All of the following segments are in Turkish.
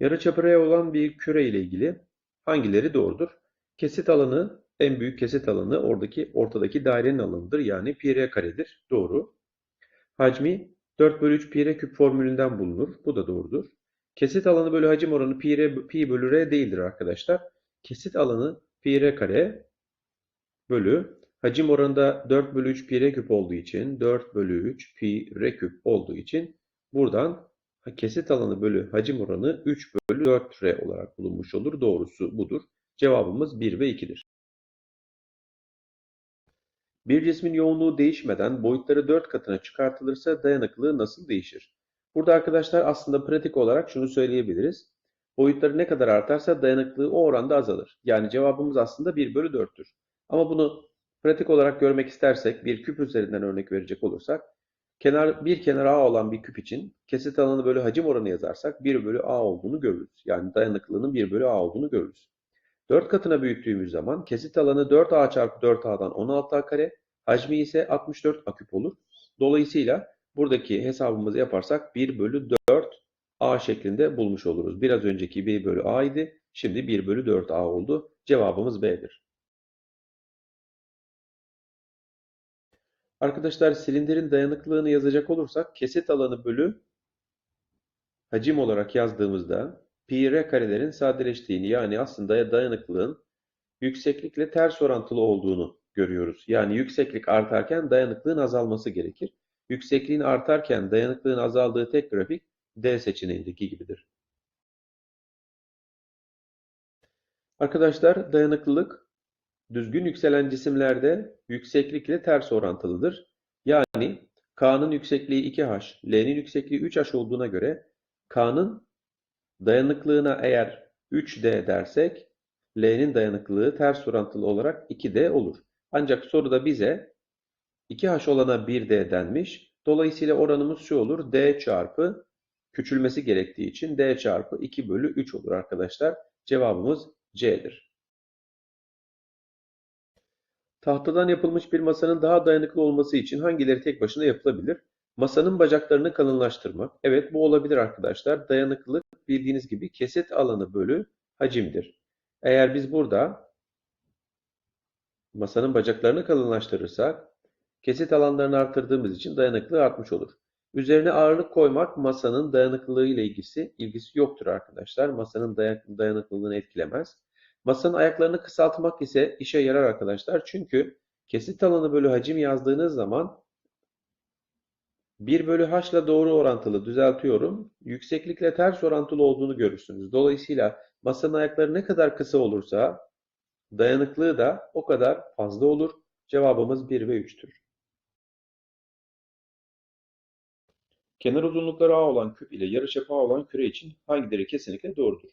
Yarıçapı R olan bir küre ile ilgili hangileri doğrudur? Kesit alanı en büyük kesit alanı oradaki ortadaki dairenin alanıdır. Yani pi r karedir. Doğru. Hacmi 4 bölü 3 pi r küp formülünden bulunur. Bu da doğrudur. Kesit alanı bölü hacim oranı pi, r, pi bölü r değildir arkadaşlar. Kesit alanı pi r kare bölü hacim oranı da 4 bölü 3 pi r küp olduğu için 4 bölü 3 pi r küp olduğu için buradan kesit alanı bölü hacim oranı 3 bölü 4 r olarak bulunmuş olur. Doğrusu budur. Cevabımız 1 ve 2'dir. Bir cismin yoğunluğu değişmeden boyutları 4 katına çıkartılırsa dayanıklılığı nasıl değişir? Burada arkadaşlar aslında pratik olarak şunu söyleyebiliriz. Boyutları ne kadar artarsa dayanıklılığı o oranda azalır. Yani cevabımız aslında 1 bölü 4'tür. Ama bunu pratik olarak görmek istersek bir küp üzerinden örnek verecek olursak kenar bir kenar A olan bir küp için kesit alanı bölü hacim oranı yazarsak 1 bölü A olduğunu görürüz. Yani dayanıklılığının 1 bölü A olduğunu görürüz. 4 katına büyüttüğümüz zaman kesit alanı 4A çarpı 4A'dan 16A kare, hacmi ise 64 A küp olur. Dolayısıyla buradaki hesabımızı yaparsak 1 bölü 4 A şeklinde bulmuş oluruz. Biraz önceki 1 bölü A idi. Şimdi 1 bölü 4 A oldu. Cevabımız B'dir. Arkadaşlar silindirin dayanıklılığını yazacak olursak kesit alanı bölü hacim olarak yazdığımızda pi r karelerin sadeleştiğini yani aslında dayanıklılığın yükseklikle ters orantılı olduğunu görüyoruz. Yani yükseklik artarken dayanıklılığın azalması gerekir. Yüksekliğin artarken dayanıklılığın azaldığı tek grafik D seçeneğindeki gibidir. Arkadaşlar dayanıklılık düzgün yükselen cisimlerde yükseklikle ters orantılıdır. Yani K'nın yüksekliği 2H, L'nin yüksekliği 3H olduğuna göre K'nın dayanıklılığına eğer 3D dersek L'nin dayanıklılığı ters orantılı olarak 2D olur. Ancak soruda bize 2H olana 1D denmiş. Dolayısıyla oranımız şu olur. D çarpı küçülmesi gerektiği için D çarpı 2 bölü 3 olur arkadaşlar. Cevabımız C'dir. Tahtadan yapılmış bir masanın daha dayanıklı olması için hangileri tek başına yapılabilir? Masanın bacaklarını kalınlaştırmak. Evet bu olabilir arkadaşlar. Dayanıklılık bildiğiniz gibi kesit alanı bölü hacimdir. Eğer biz burada masanın bacaklarını kalınlaştırırsak kesit alanlarını arttırdığımız için dayanıklılığı artmış olur. Üzerine ağırlık koymak masanın dayanıklılığı ile ilgisi, ilgisi yoktur arkadaşlar. Masanın dayanıklılığını etkilemez. Masanın ayaklarını kısaltmak ise işe yarar arkadaşlar. Çünkü kesit alanı bölü hacim yazdığınız zaman 1 bölü h ile doğru orantılı düzeltiyorum. Yükseklikle ters orantılı olduğunu görürsünüz. Dolayısıyla masanın ayakları ne kadar kısa olursa dayanıklığı da o kadar fazla olur. Cevabımız 1 ve 3'tür. Kenar uzunlukları A olan küp ile yarıçapı A olan küre için hangileri kesinlikle doğrudur?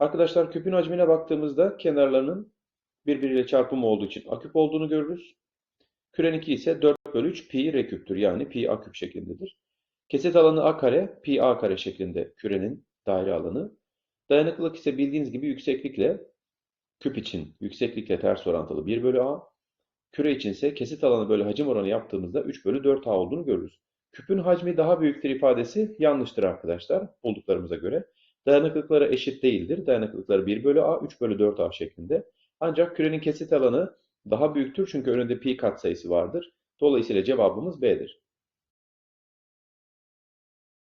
Arkadaşlar küpün hacmine baktığımızda kenarlarının birbiriyle çarpımı olduğu için A küp olduğunu görürüz. Küreninki ise 4 bölü 3 pi r küptür. Yani pi a küp şeklindedir. Kesit alanı a kare, pi a kare şeklinde kürenin daire alanı. Dayanıklılık ise bildiğiniz gibi yükseklikle küp için yükseklikle ters orantılı 1 bölü a. Küre için ise kesit alanı bölü hacim oranı yaptığımızda 3 bölü 4 a olduğunu görürüz. Küpün hacmi daha büyüktür ifadesi yanlıştır arkadaşlar bulduklarımıza göre. Dayanıklılıkları eşit değildir. Dayanıklılıkları 1 bölü a, 3 bölü 4 a şeklinde. Ancak kürenin kesit alanı daha büyüktür çünkü önünde pi katsayısı vardır. Dolayısıyla cevabımız B'dir.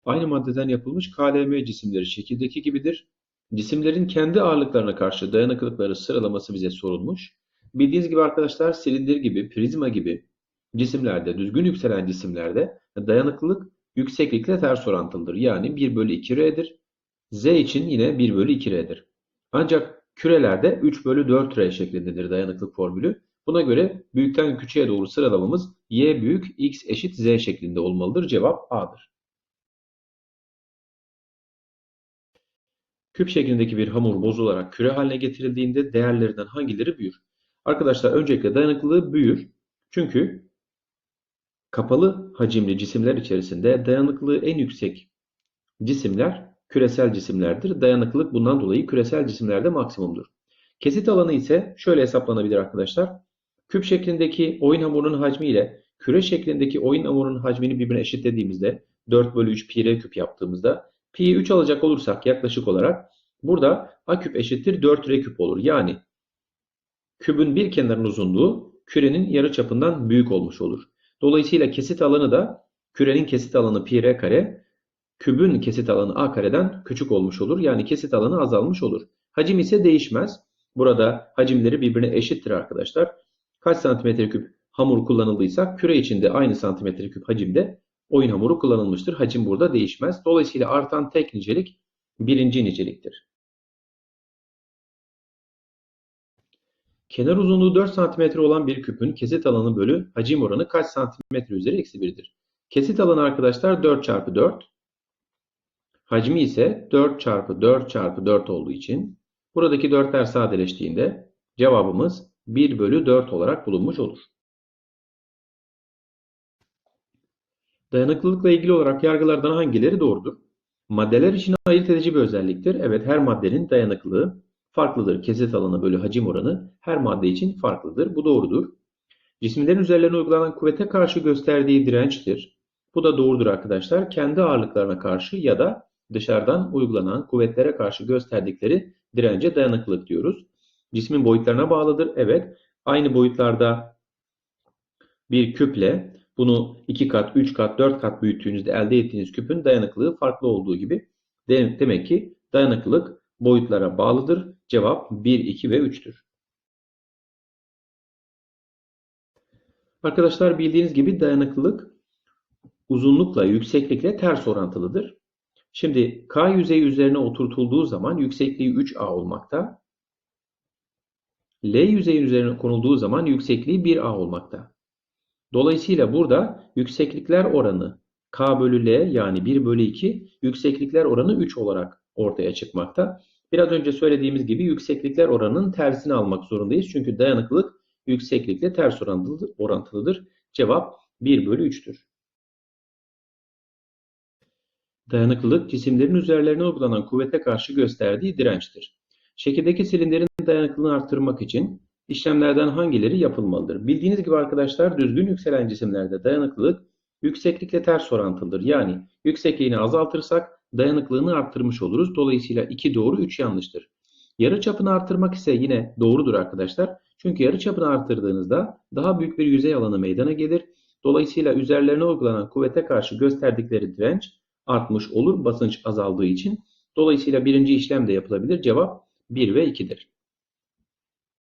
Aynı maddeden yapılmış KLM cisimleri şekildeki gibidir. Cisimlerin kendi ağırlıklarına karşı dayanıklılıkları sıralaması bize sorulmuş. Bildiğiniz gibi arkadaşlar silindir gibi, prizma gibi cisimlerde, düzgün yükselen cisimlerde dayanıklılık yükseklikle ters orantılıdır. Yani 1 bölü 2 R'dir. Z için yine 1 bölü 2 R'dir. Ancak kürelerde 3 bölü 4 R şeklindedir dayanıklık formülü. Buna göre büyükten küçüğe doğru sıralamamız y büyük x eşit z şeklinde olmalıdır. Cevap A'dır. Küp şeklindeki bir hamur bozularak küre haline getirildiğinde değerlerinden hangileri büyür? Arkadaşlar öncelikle dayanıklılığı büyür. Çünkü kapalı hacimli cisimler içerisinde dayanıklılığı en yüksek cisimler küresel cisimlerdir. Dayanıklılık bundan dolayı küresel cisimlerde maksimumdur. Kesit alanı ise şöyle hesaplanabilir arkadaşlar. Küp şeklindeki oyun hamurunun hacmi ile küre şeklindeki oyun hamurunun hacmini birbirine eşitlediğimizde 4 bölü 3 pi r küp yaptığımızda Pi'yi 3 alacak olursak yaklaşık olarak burada A küp eşittir 4 R küp olur. Yani kübün bir kenarının uzunluğu kürenin yarıçapından büyük olmuş olur. Dolayısıyla kesit alanı da kürenin kesit alanı pi r kare, kübün kesit alanı a kareden küçük olmuş olur. Yani kesit alanı azalmış olur. Hacim ise değişmez. Burada hacimleri birbirine eşittir arkadaşlar. Kaç santimetre küp hamur kullanıldıysa küre içinde aynı santimetre küp hacimde oyun hamuru kullanılmıştır. Hacim burada değişmez. Dolayısıyla artan tek nicelik birinci niceliktir. Kenar uzunluğu 4 cm olan bir küpün kesit alanı bölü hacim oranı kaç santimetre üzeri eksi 1'dir? Kesit alanı arkadaşlar 4 çarpı 4. Hacmi ise 4 çarpı 4 çarpı 4 olduğu için buradaki 4'ler sadeleştiğinde cevabımız 1 bölü 4 olarak bulunmuş olur. Dayanıklılıkla ilgili olarak yargılardan hangileri doğrudur? Maddeler için ayırt edici bir özelliktir. Evet her maddenin dayanıklılığı farklıdır. Kesit alanı bölü hacim oranı her madde için farklıdır. Bu doğrudur. Cisimlerin üzerlerine uygulanan kuvvete karşı gösterdiği dirençtir. Bu da doğrudur arkadaşlar. Kendi ağırlıklarına karşı ya da dışarıdan uygulanan kuvvetlere karşı gösterdikleri dirence dayanıklılık diyoruz. Cismin boyutlarına bağlıdır. Evet. Aynı boyutlarda bir küple bunu 2 kat, 3 kat, 4 kat büyüttüğünüzde elde ettiğiniz küpün dayanıklılığı farklı olduğu gibi demek ki dayanıklılık boyutlara bağlıdır. Cevap 1, 2 ve 3'tür. Arkadaşlar bildiğiniz gibi dayanıklılık uzunlukla, yükseklikle ters orantılıdır. Şimdi K yüzeyi üzerine oturtulduğu zaman yüksekliği 3A olmakta. L yüzeyin üzerine konulduğu zaman yüksekliği 1A olmakta. Dolayısıyla burada yükseklikler oranı K bölü L yani 1 bölü 2 yükseklikler oranı 3 olarak ortaya çıkmakta. Biraz önce söylediğimiz gibi yükseklikler oranının tersini almak zorundayız. Çünkü dayanıklılık yükseklikle ters orantılıdır. Cevap 1 bölü 3'tür. Dayanıklılık cisimlerin üzerlerine uygulanan kuvvete karşı gösterdiği dirençtir. Şekildeki silindirin dayanıklılığını arttırmak için işlemlerden hangileri yapılmalıdır? Bildiğiniz gibi arkadaşlar düzgün yükselen cisimlerde dayanıklılık yükseklikle ters orantılıdır. Yani yüksekliğini azaltırsak dayanıklılığını arttırmış oluruz. Dolayısıyla 2 doğru 3 yanlıştır. Yarı çapını arttırmak ise yine doğrudur arkadaşlar. Çünkü yarı çapını arttırdığınızda daha büyük bir yüzey alanı meydana gelir. Dolayısıyla üzerlerine uygulanan kuvvete karşı gösterdikleri direnç artmış olur basınç azaldığı için. Dolayısıyla birinci işlem de yapılabilir. Cevap 1 ve 2'dir.